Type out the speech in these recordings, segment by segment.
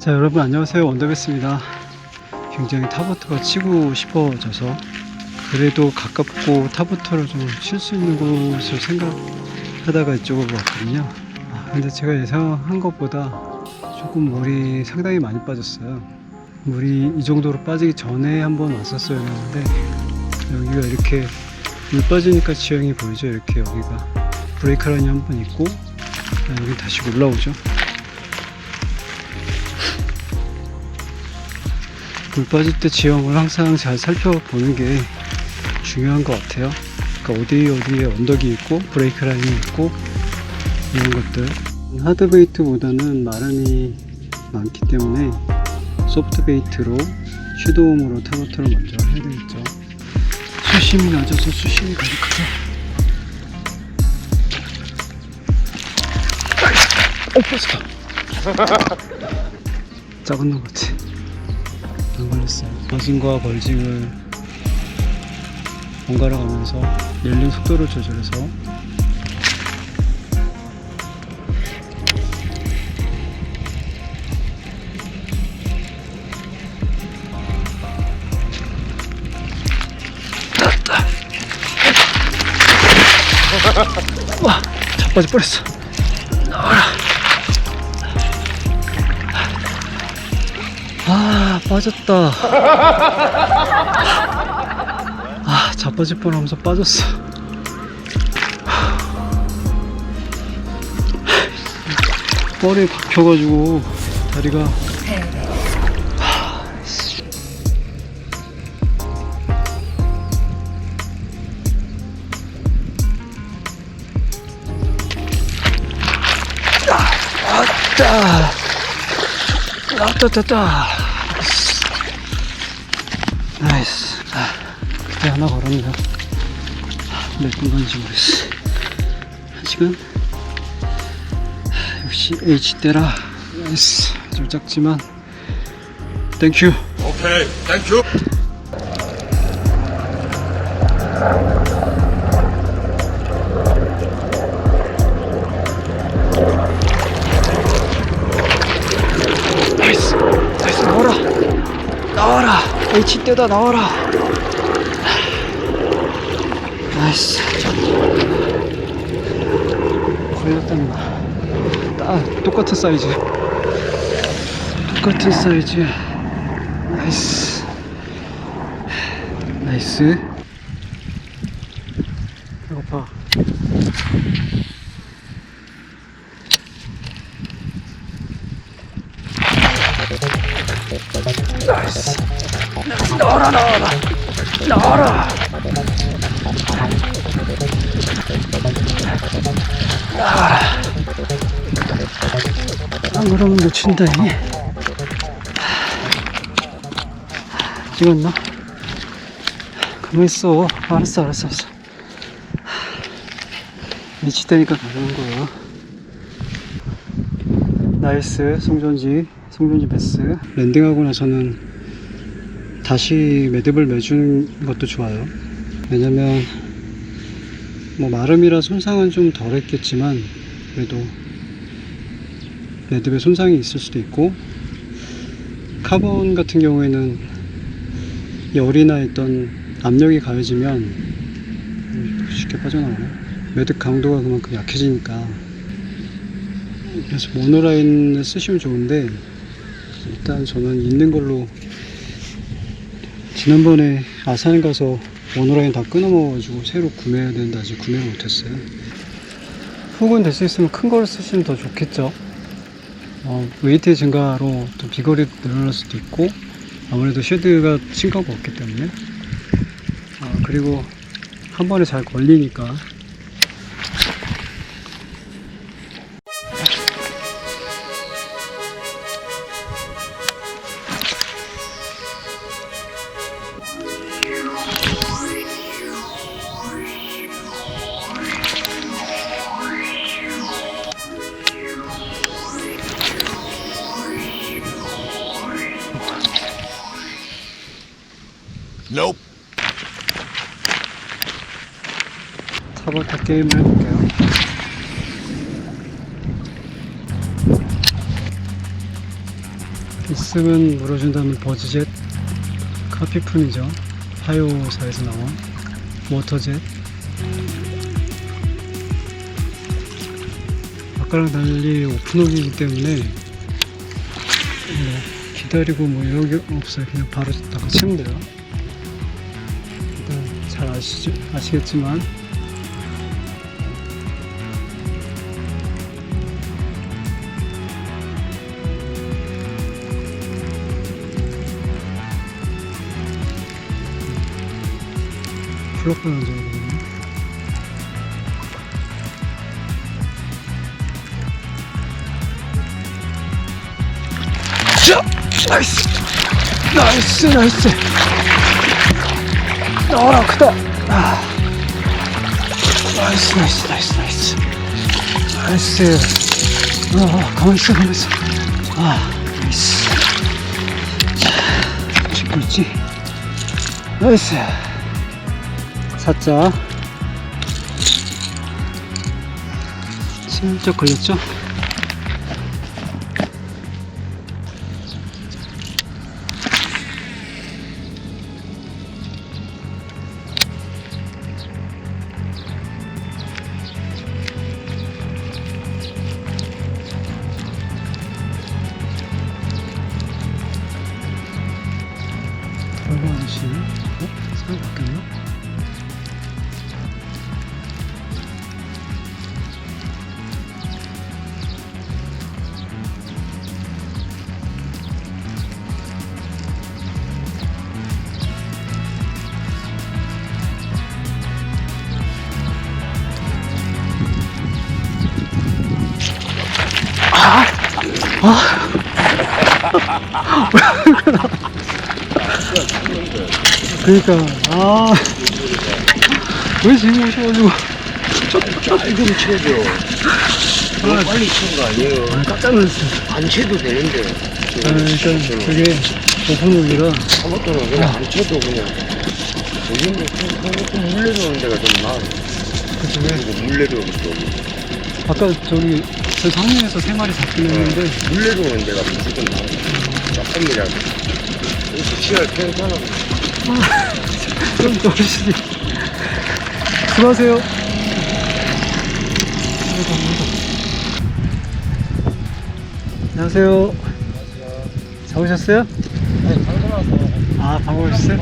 자 여러분 안녕하세요. 원더베스입니다. 굉장히 타버터가 치고 싶어져서 그래도 가깝고 타버터를 좀 칠 수 있는 곳을 생각하다가 이쪽으로 왔거든요. 아, 근데 제가 예상한 것보다 조금 물이 상당히 많이 빠졌어요. 물이 이 정도로 빠지기 전에 한번 왔었어야 했는데 여기가 이렇게 물 빠지니까 지형이 보이죠? 이렇게 여기가 브레이크 라인이 한 번 있고 아, 여기 다시 올라오죠 물 빠질 때 지형을 항상 잘 살펴보는 게 중요한 것 같아요. 그러니까 어디 어디에 언덕이 있고 브레이크 라인이 있고 이런 것들. 하드 베이트보다는 마름이 많기 때문에 소프트 베이트로 슈도움으로 타버터를 먼저 해야 되겠죠. 수심이 낮아서 수심이 가득하죠. 어, 빠졌다. 작은 놈 같아. 안 걸렸어요. 버진과 벌징을 번갈아 가면서 열린 속도를 조절해서 와, 자빠질 뻔했어. 나와라. 아, 빠졌다. 아, 자빠질 뻔하면서 빠졌어. 뻘에 박혀가지고 다리가 아따 아따따따 나이 하나 걸었네요. 몇 분 건지 모르겠어. 한 시간? 아, 역시 H대라. 나이스 좀 작지만. 땡큐 오케이, 땡큐. 나이스. 나이스. 나와라. 나와라. H대다 나와라 나이스 걸렸답니다 딱 똑같은 사이즈. 똑같은 사이즈. 나이스 나이스. 배고파. 나이스. 나와라 나와라. 나와라 안 그러면 놓친다 이. 찍었나? 가만 있어. 알았어 알았어 알았어. 미치다니까 가는 거야. 나이스 송전지 송전지 베스. 랜딩하고 나서는 다시 매듭을 매주는 것도 좋아요. 왜냐면 뭐 마름이라 손상은 좀 덜 했겠지만 그래도 매듭에 손상이 있을 수도 있고 카본 같은 경우에는 열이나 있던 압력이 가해지면 음, 쉽게 빠져나오네. 매듭 강도가 그만큼 약해지니까. 그래서 모노라인을 쓰시면 좋은데 일단 저는 있는 걸로 지난번에 아산 가서 모노라인 다 끊어먹어가지고 새로 구매해야 되는데 아직 구매를 못했어요. 혹은 될 수 있으면 큰 걸 쓰시면 더 좋겠죠. 어, 웨이트 증가로 또 비거리 늘어날 수도 있고 아무래도 쉐드가 싱거가 없기 때문에. 어, 그리고 한 번에 잘 걸리니까 Nope. 타버타 게임을 해볼게요 있으면 물어준다는 버즈젯 카피품이죠. 하요사에서 나온 모터젯. 아까랑 달리 오픈홈이기 때문에 뭐 기다리고 뭐 이런 게 없어요. 그냥 바로 닦아 치면 돼요. 아시죠? 아시겠지만 플러그 넣어줘야 되거든요. 자! 나이스! 나이스, 나이스! 나와라, 크다! 아. 나이스, 나이스, 나이스, 나이스. 나이스. 아, 가만있어, 가만있어. 아, 나이스. 자, 찍고 있지? 나이스. 살짝. 슬쩍 걸렸죠? 돌고 아저씨. 어? 사람 바뀌었나? 그러니까 아왜 지금 오셔가지고 조금 쳐줘. 너무 빨리 치는 거 아니에요. 아, 깜짝 놀랐어요. 안 쳐도 되는데. 아, 일단 그게 오픈룩이라 아무것도는 그냥 안 쳐도 그냥. 여기는 조금 물레도는 데가 좀 나아. 그쪽에 그리고 물레도는 또. 아까 저기 저 상류에서 세 마리 잡긴 했는데 물레도는 데가 무조건 나아. 조금이라 치열 괜찮아. 좀 떨어지지. 수고하세요. 안녕하세요. 잡으셨어요? 아니, 방송 와서. 아, 방금 오셨어요?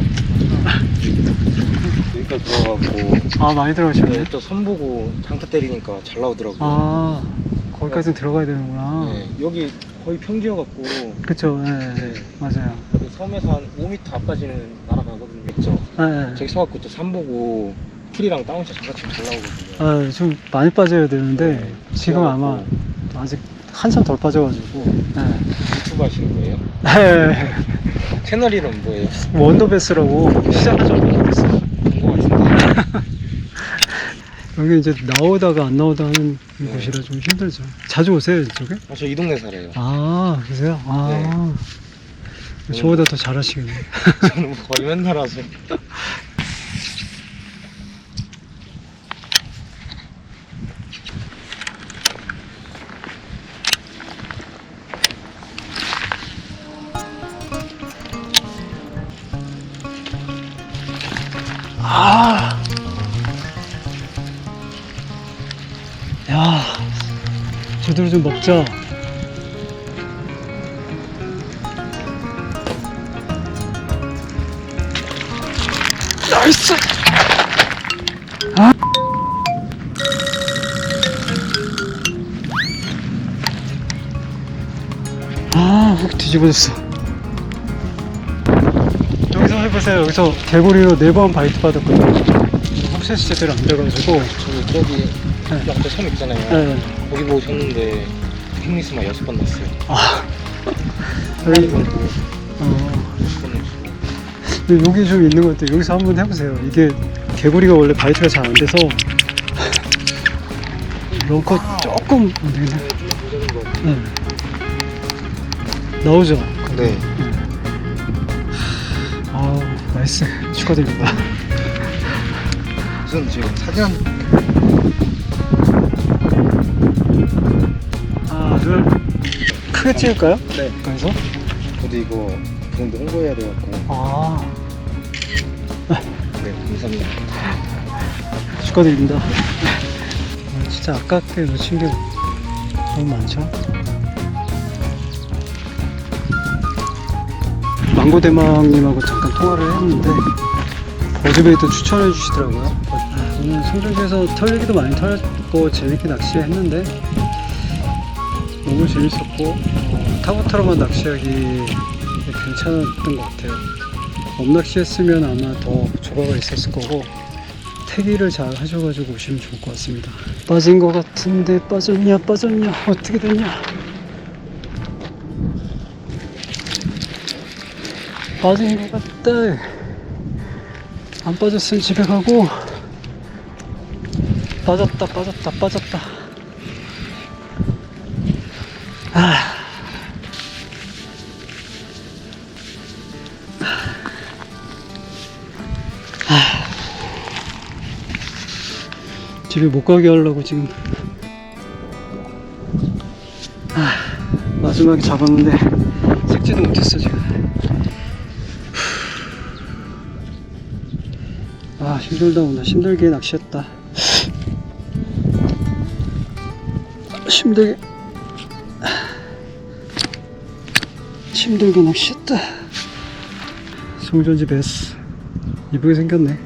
여기까지 들어가고. 아, 많이 들어오셨네. 네, 또 선 보고 장타 때리니까 잘 나오더라고요. 아, 거기까지는 들어가야 되는구나. 네, 여기 거의 평지여갖고. 그쵸, 네, 네, 맞아요. 그 섬에서 한 5m 앞까지는 날아가거든요. 그죠? 네, 네. 저기 서갖고 또 산 보고 풀이랑 다운샷 장갑치면 잘 나오거든요. 아, 좀 많이 빠져야 되는데, 네, 지금 아마 아직 한참 덜 빠져가지고, 네. 유튜브 하시는 거예요? 네. 채널 이름 뭐예요? 원더베스라고 시작하죠, 원더베스. 본거 같은데. 여기 이제 나오다가 안 나오다 하는 네. 곳이라 좀 힘들죠. 자주 오세요, 이쪽에? 아, 저 이 동네 살아요. 아, 그러세요? 아. 저보다 더 잘하시겠네. 저는 거의 맨날 와서. 아. 야. 제대로 좀 먹자. 아. 아, 훅 뒤집어졌어. 여기서 해보세요. 여기서 개구리로 네 번 바이트 받았거든요. 혹시 제대로 안 돼가지고. 저기 저기 네. 옆에 섬 있잖아요. 네. 거기 보고 쳤는데 핑미스만 여섯 번 났어요. 아. 한 여기, 어, 여기 좀 있는 것 같아요. 여기서 한번 해보세요. 이게 개구리가 원래 바이트가 잘 안 돼서 런커 조금 안 되겠네. 네. 네. 나오죠? 네. 아 나이스. 축하드립니다. 우선 지금 사진 한 하나, 둘. 크게 찍을까요? 네. 가까이서? 저도 이거 브랜드 홍보해야 돼갖고 아 네 감사합니다 축하드립니다. 아, 진짜 아깝게 놓친 게 너무 많죠. 망고대망님하고 잠깐 통화를 했는데 어제부터 추천해 주시더라고요. 아, 오늘 송정지에서 털리기도 많이 털렸고 재밌게 낚시했는데 너무 재밌었고 어, 타고타로만 낚시하기 괜찮았던 것 같아요. 엄낚시 했으면 아마 더 조과가 있었을 거고 태기를 잘 하셔가지고 오시면 좋을 것 같습니다. 빠진 것 같은데 빠졌냐 빠졌냐 어떻게 됐냐? 빠진 것 같다. 안 빠졌으면 집에 가고 빠졌다 빠졌다 빠졌다. 아. 집에 못 가게 하려고 지금. 아, 마지막에 잡았는데 색지도 못했어 지금. 아 힘들다 오늘 힘들게 낚시했다. 힘들게. 힘들게 낚시했다. 송전지 베스. 이쁘게 생겼네